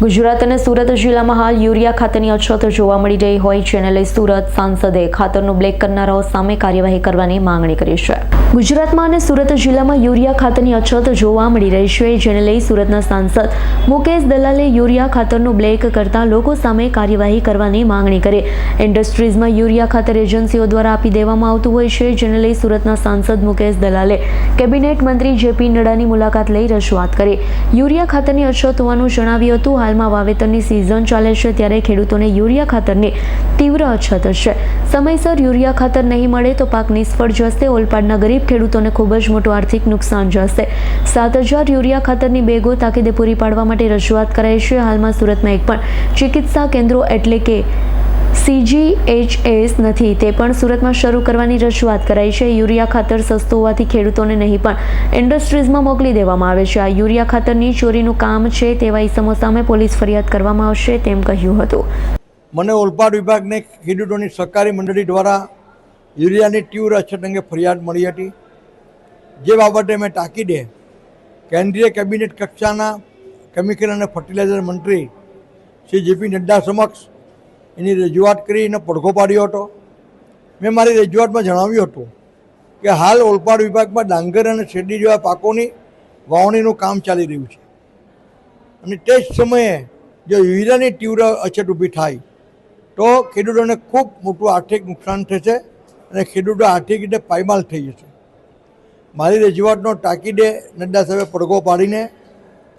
ગુજરાત અને સુરત જિલ્લામાં હાલ યુરિયા ખાતરની અછત જોવા મળી રહી હોય જેને લઈ સુરત સાંસદે ખાતરનું બ્લેક કરનારાઓ સામે કાર્યવાહી કરવાની માંગણી કરી છે. ગુજરાતમાં અને સુરત જિલ્લામાં યુરિયા ખાતરની અછત જોવા મળી રહી છે, જેને લઈ સુરતના સાંસદ મુકેશ દલાલે યુરિયા ખાતરનું બ્લેક કરતા લોકો સામે કાર્યવાહી કરવાની માંગણી કરી. ઇન્ડસ્ટ્રીઝમાં યુરિયા ખાતર એજન્સીઓ દ્વારા આપી દેવામાં આવતું હોય છે, જેને લઈ સુરતના સાંસદ મુકેશ દલાલે કેબિનેટ મંત્રી જેપી નડ્ડાની મુલાકાત લઈ રજૂઆત કરી. યુરિયા ખાતરની અછત હોવાનું જણાવ્યું હતું. હાલમાં વાવેતરની સિઝન ચાલે છે ત્યારે ખેડૂતોને યુરિયા ખાતરની તીવ્ર અછત છે સમયસર યુરિયા ખાતર નહીં મળે તો પાક નિષ્ફળ જશે. ઓલપાડના ગરીબ ખેડૂતોને ખૂબ જ મોટું આર્થિક નુકસાન જશે. સાત હજાર યુરિયા ખાતરની બેગો તાકીદે પૂરી પાડવા માટે રજૂઆત કરાઈ છે. હાલમાં સુરતમાં એક પણ ચિકિત્સા કેન્દ્રો એટલે કે સીજીએચએસ નથી. તે પણ સુરતમાં શરૂ કરવાની રજૂઆત કરાઈ છે. યુરિયા ખાતર સસ્તું હોવાથી ખેડૂતોને નહીં, પણ ઇન્ડસ્ટ્રીઝમાં મોકલી દેવામાં આવે છે. આ યુરિયા ખાતરની ચોરીનું કામ છે તેવા ઇસમો સામે પોલીસ ફરિયાદ કરવામાં આવશે તેમ કહ્યું હતું. મને ઓલપાડ વિભાગને ખેડૂતોની સહકારી મંડળી દ્વારા યુરિયાની તીવ્ર અછત અંગે ફરિયાદ મળી હતી. જે બાબતે મેં તાકીદે કેન્દ્રીય કેબિનેટ કક્ષાના કેમિકલ અને ફર્ટિલાઇઝર મંત્રી શ્રી જેપી નડ્ડા સમક્ષ એની રજૂઆત કરીને પડઘો પાડ્યો હતો. મેં મારી રજૂઆતમાં જણાવ્યું હતું કે હાલ ઓલપાડ વિભાગમાં ડાંગર અને શેરડી જેવા પાકોની વાવણીનું કામ ચાલી રહ્યું છે. અને તે જ સમયે જો યુરિયાની તીવ્ર અછત ઊભી થાય તો ખેડૂતોને ખૂબ મોટું આર્થિક નુકસાન થશે અને ખેડૂતો આર્થિક રીતે પાયમાલ થઈ જશે. મારી રજૂઆતનો તાકીદે નડ્ડા સાહેબે પડઘો પાડીને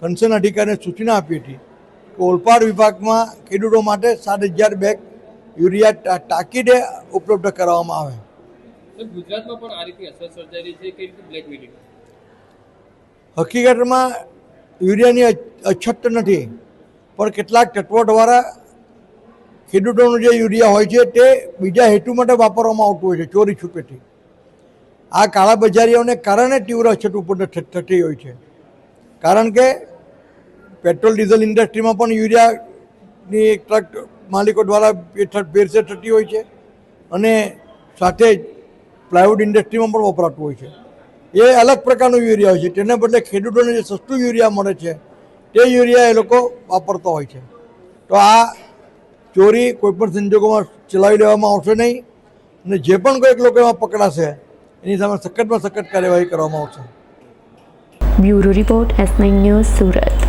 કન્સર્ન અધિકારીને સૂચના આપી હતી ઓલપાડ વિભાગમાં ખેડૂતો માટે સાત હજાર બેગ યુરિયા ટાંકીને ઉપલબ્ધ કરાવવામાં આવે. ગુજરાતમાં પણ આ રીતની અસર સર્જાઈ છે? કઈ બ્લેક મિલિંગ હકીકતમાં યુરિયાની અછ- અછત નથી પણ કેટલાક ચટવટવાળા ખેડૂતોનું જે યુરિયા હોય છે તે બીજા હેતુ માટે વાપરવામાં આવતું હોય છે ચોરી છુપેથી. આ કાળા બજારીઓને કારણે તીવ્ર અછત ઉપર થતી હોય છે. કારણ કે પેટ્રોલ, ડીઝલ ઇન્ડસ્ટ્રીમાં પણ યુરિયાની એક ટ્રક માલિકો દ્વારા ભેરસેર થતી હોય છે અને સાથે જ પ્લાયવુડ ઇન્ડસ્ટ્રીમાં પણ વપરાતું હોય છે. એ અલગ પ્રકારનું યુરિયા હોય છે. તેના બદલે ખેડૂતોને જે સસ્તું યુરિયા મળે છે, તે યુરિયા એ લોકો વાપરતા હોય છે. તો આ ચોરી કોઈપણ સંજોગોમાં ચલાવી લેવામાં આવશે નહીં અને જે પણ કોઈક લોકો એમાં પકડાશે, એની સામે સખતમાં સખત કાર્યવાહી કરવામાં આવશે. Bureau report S news Surat.